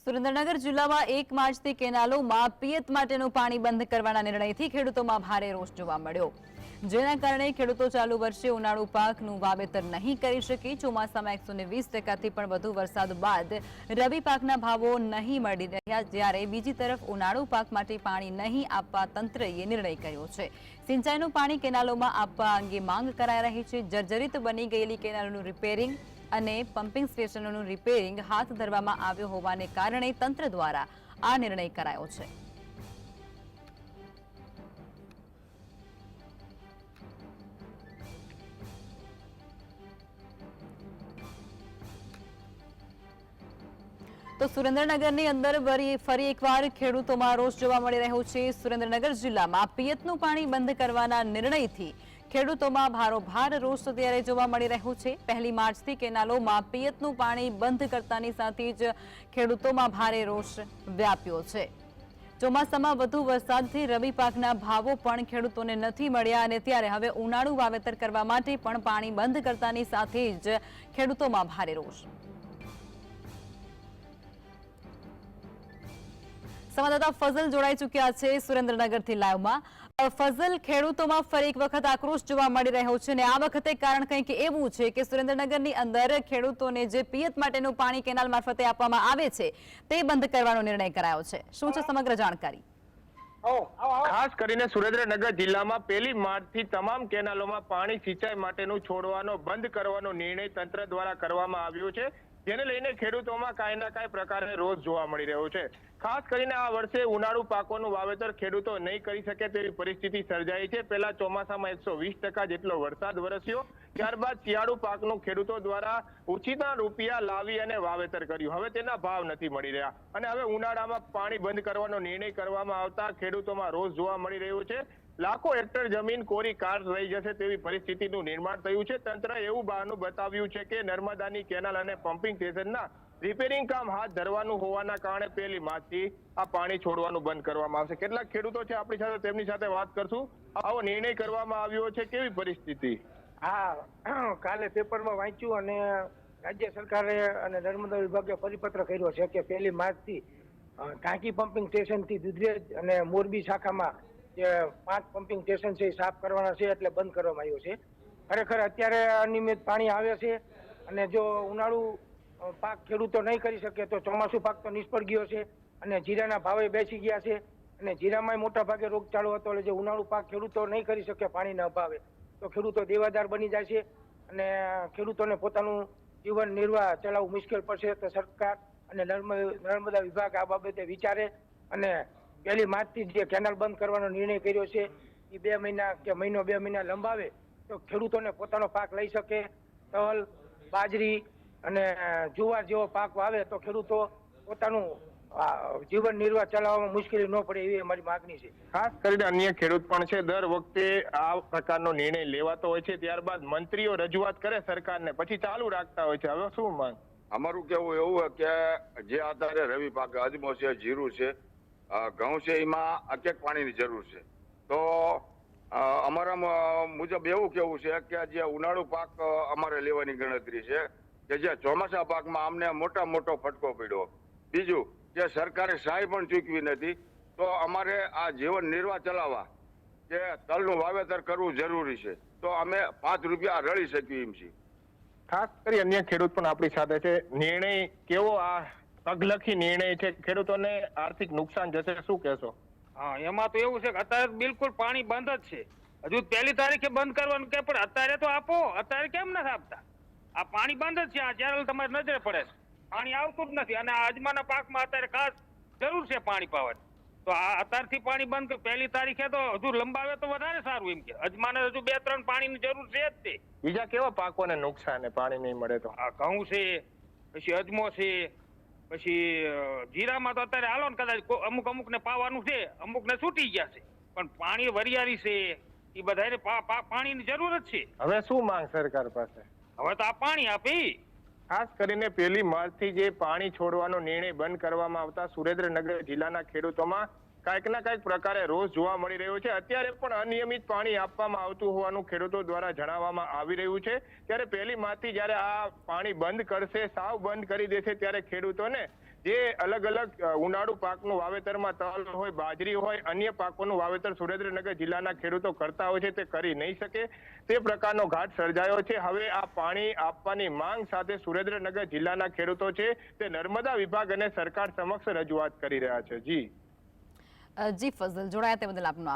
સુરેન્દ્રનગર જિલ્લામાં એક માર્ચથી કેનાલોમાં પિયત માટેનું પાણી બંધ કરવાના નિર્ણયથી ખેડૂતોમાં ભારે રોષ જોવા મળ્યો. જેના કારણે ખેડૂતો ચાલુ વર્ષે ઉનાળુ પાકનું વાવેતર નહીં કરી શકે. ચોમાસામાં એકસો વીસ ટકાથી પણ વધુ વરસાદ બાદ રવિ પાકના ભાવો નહીં મળી રહ્યા. જ્યારે બીજી તરફ ઉનાળુ પાક માટે પાણી નહીં આપવા તંત્રએ નિર્ણય કર્યો છે. સિંચાઈનું પાણી કેનાલોમાં આપવા અંગે માંગ કરાઈ રહી છે. જર્જરિત બની ગયેલી કેનાલોનું રિપેરિંગ અને પમ્પિંગ સ્ટેશનોનું રિપેરિંગ હાથ ધરવામાં આવ્યું હોવાને કારણે તંત્ર દ્વારા આ નિર્ણય કરાયો છે. તો સુરેન્દ્રનગરની અંદર ફરી એકવાર ખેડૂતોમાં રોષ જોવા મળી રહ્યો છે. સુરેન્દ્રનગર જિલ્લામાં પિયતનું પાણી બંધ કરવાના નિર્ણયથી ખેડૂતોમાં ભારોભાર રોષ અત્યારે જોવા મળી રહ્યો છે. પહેલી માર્ચથી કેનાલોમાં પિયતનું પાણી બંધ કરતાની સાથે જ ખેડૂતોમાં ભારે રોષ વ્યાપ્યો છે. ચોમાસામાં વધુ વરસાદથી રવિ પાકના ભાવો પણ ખેડૂતોને નથી મળ્યા અને ત્યારે હવે ઉનાળુ વાવેતર કરવા માટે પણ પાણી બંધ કરતાની સાથે જ ખેડૂતોમાં ભારે રોષ. સંવાદદાતા ફઝલ જોડાઈ ચૂક્યા છે સુરેન્દ્રનગરથી લાઈવમાં. ફઝલ ખેડૂતોમાં ફરી એક વખત આક્રોશ જોવા મળી રહ્યો છે અને આ વખતે કારણ કંઈક એવું છે કે સુરેન્દ્રનગરની અંદર ખેડૂતોને જે પિયત માટેનું પાણી કેનાલ મારફતે આપવામાં આવે છે તે બંધ કરવાનો નિર્ણય કરાયો છે. શું છે સમગ્ર જાણકારી? ખાસ કરીને સુરેન્દ્રનગર જિલ્લામાં પહેલી માર્ચથી તમામ કેનાલોમાં પાણી સિંચાઈ માટેનું છોડવાનો બંધ કરવાનો નિર્ણય તંત્ર દ્વારા કરવામાં આવ્યો છે. જેને લઈને ખેડૂતોમાં કાંઈ ના કાંઈ પ્રકારે રોષ જોવા મળી રહ્યો છે. ખાસ કરીને આ વર્ષે ઉનાળુ પાકોનું વાવેતર ખેડૂતો નહીં કરી શકે તેવી પરિસ્થિતિ સર્જાઈ છે. પહેલા ચોમાસામાં એકસો વીસ ટકા જેટલો વરસાદ વરસ્યો, ત્યારબાદ શિયાળુ પાકનું ખેડૂતો દ્વારા ઓછીના રૂપિયા લાવી અને વાવેતર કર્યું. હવે તેના ભાવ નથી મળી રહ્યા. અને હવે ઉનાળામાં પાણી બંધ કરવાનો નિર્ણય કરવામાં આવતા ખેડૂતોમાં રોષ જોવા મળી રહ્યો છે. લાખો હેક્ટર જમીન કોરી કાર રહી જશે તેવી પરિસ્થિતિનું નિર્માણ થયું છે. તંત્ર એવું બહાનું બતાવ્યું છે કે નર્મદાની કેનાલ અને પમ્પિંગ સ્ટેશનના રિપેરિંગ કામ હાથ ધરવાનું હોવાના કારણે પહેલી માર્ચથી આ પાણી છોડવાનું બંધ કરવામાં આવશે. કેટલાક ખેડૂતો છે આપણી સાથે, તેમની સાથે વાત કરશું. આવો નિર્ણય કરવામાં આવ્યો છે. કેવી પરિસ્થિતિ? હા કાલે પેપરમાં વાંચ્યું અને રાજ્ય સરકારે અને નર્મદા વિભાગે પરિપત્ર કર્યો છે કે પહેલી માર્ચથી ટાંકી પમ્પિંગ સ્ટેશનથી દુધરેજ અને મોરબી શાખામાં જે પાંચ પમ્પિંગ સ્ટેશન છે એ સાફ કરવાના છે એટલે બંધ કરવામાં આવ્યો છે. ખરેખર અત્યારે અનિયમિત પાણી આવે છે અને જો ઉનાળુ પાક ખેડૂતો નહીં કરી શકે તો ચોમાસું પાક તો નિષ્ફળ ગયો છે અને જીરાના ભાવે બેસી ગયા છે અને જીરામાં મોટા ભાગે રોગચાળો હતો એટલે જે ઉનાળુ પાક ખેડૂતો નહીં કરી શકે પાણીના અભાવે તો ખેડૂતો દેવાદાર બની જાય છે અને ખેડૂતોને પોતાનું જીવન નિર્વાહ ચલાવવું મુશ્કેલ પડશે તો સરકાર અને નર્મ- નર્મદા વિભાગ આ બાબતે વિચારે અને પહેલી માર્ચથી જે કેનાલ બંધ કરવાનો નિર્ણય કર્યો છે એ બે મહિના કે મહિનો બે મહિના લંબાવે તો ખેડૂતોને પોતાનો પાક લઈ શકે તલ બાજરી અને જુવાર જેવો પાક વાવે તો ખેડૂતો પોતાનું આ, જીવન નિર્વાહ ચલાવવામાં મુશ્કેલી ન પડે એવી અમારી માગણી છે. ખાસ કરીને અન્ય ખેડૂત પણ છે દર વખતે આ પ્રકારનો નિર્ણય લેવાતો હોય છે ત્યારબાદ મંત્રીઓ રજૂઆત કરે સરકારને પછી ચાલુ રાખતા હોય છે. હવે શું માંગ? અમારું કેવું એવું છે કે જે આધારે રવિ પાક અજમો છે જીરું છે ઘઉં છે એમાં અકેક પાણીની જરૂર છે. તો અમારા મુજબ એવું કેવું છે કે જે ઉનાળુ પાક અમારે લેવાની ગણતરી છે કે જે ચોમાસા પાકમાં અમને મોટા મોટો ફટકો પડ્યો. બીજું જે સરકારે સહાય પણ ચૂકવી નથી. તો અમારે આ જીવન નિર્વાહ ચલાવવા કે તલનું વાવેતર કરવું જરૂરી છે. તો અમે પાંચ રૂપિયા રળી શકીએ એમ છીએ. ખાસ કરી અન્ય ખેડૂત પણ આપણી સાથે છે. નિર્ણય કેવો આ પગલખી નિર્ણય છે. ખેડૂતોને આર્થિક નુકસાન જશે શું કહેશો? હા એમાં તો એવું છે કે અત્યારે બિલકુલ પાણી બંધ જ છે. હજુ પહેલી તારીખે બંધ કરવાનું કે પણ અત્યારે તો આપો. અત્યારે કેમ નથી આપતા? આ પાણી બંધ જ છે. આ જ્યારે તમારી નજરે પડે છે. પાણી આવતું જ નથી. અને આ અજમાના પાકમાં અત્યારે ખાસ જરૂર છે પાણી પાવાની તો આ અત્યારથી પાણી બંધ પહેલી તારીખે તો હજુ લંબાવે તો વધારે સારું એમ કે. અજમાને હજુ બે ત્રણ પાણીની જરૂર છે જ તે. બીજા કેવા પાકોને નુકસાન પાણી નહીં મળે તો? આ ઘઉં છે પછી અજમો છે પછી જીરામાં તો અત્યારે હાલો ને કદાચ અમુક અમુક ને પાવાનું છે અમુક ને છૂટી ગયા છે. પણ પાણી વરિયાળી છે એ બધાને પાણીની જરૂર જ છે. હવે શું માંગ સરકાર પાસે? હવે તો આ પાણી આપી. ખાસ કરીને પહેલી માર્ચથી જે પાણી છોડવાનો નિર્ણય બંધ કરવામાં આવતા સુરેન્દ્રનગર જિલ્લાના ખેડૂતોમાં કાંઈક ના કાંઈક પ્રકારે રોષ જોવા મળી રહ્યો છે. અત્યારે પણ અનિયમિત પાણી આપવામાં આવતું હોવાનું ખેડૂતો દ્વારા જણાવવામાં આવી રહ્યું છે. ત્યારે પહેલી માર્ચથી જ્યારે આ પાણી બંધ કરશે, સાવ બંધ કરી દેશે, ત્યારે ખેડૂતોને જે અલગ અલગ ઉનાળુ પાકનું વાવેતરમાં તલ હોય, બાજરી હોય, અન્ય પાકોનું વાવેતર સુરેન્દ્રનગર જિલ્લાના ખેડૂતો કરતા હોય છે, તે કરી નહીં શકે. તે પ્રકારનો ઘાટ સર્જાયો છે. હવે આ પાણી આપવાની માંગ સાથે સુરેન્દ્રનગર જિલ્લાના ખેડૂતો છે. તે નર્મદા વિભાગ અને સરકાર સમક્ષ રજૂઆત કરી રહ્યા છે. જી. જી ફઝલ જોડાયા તે બદલ આપનો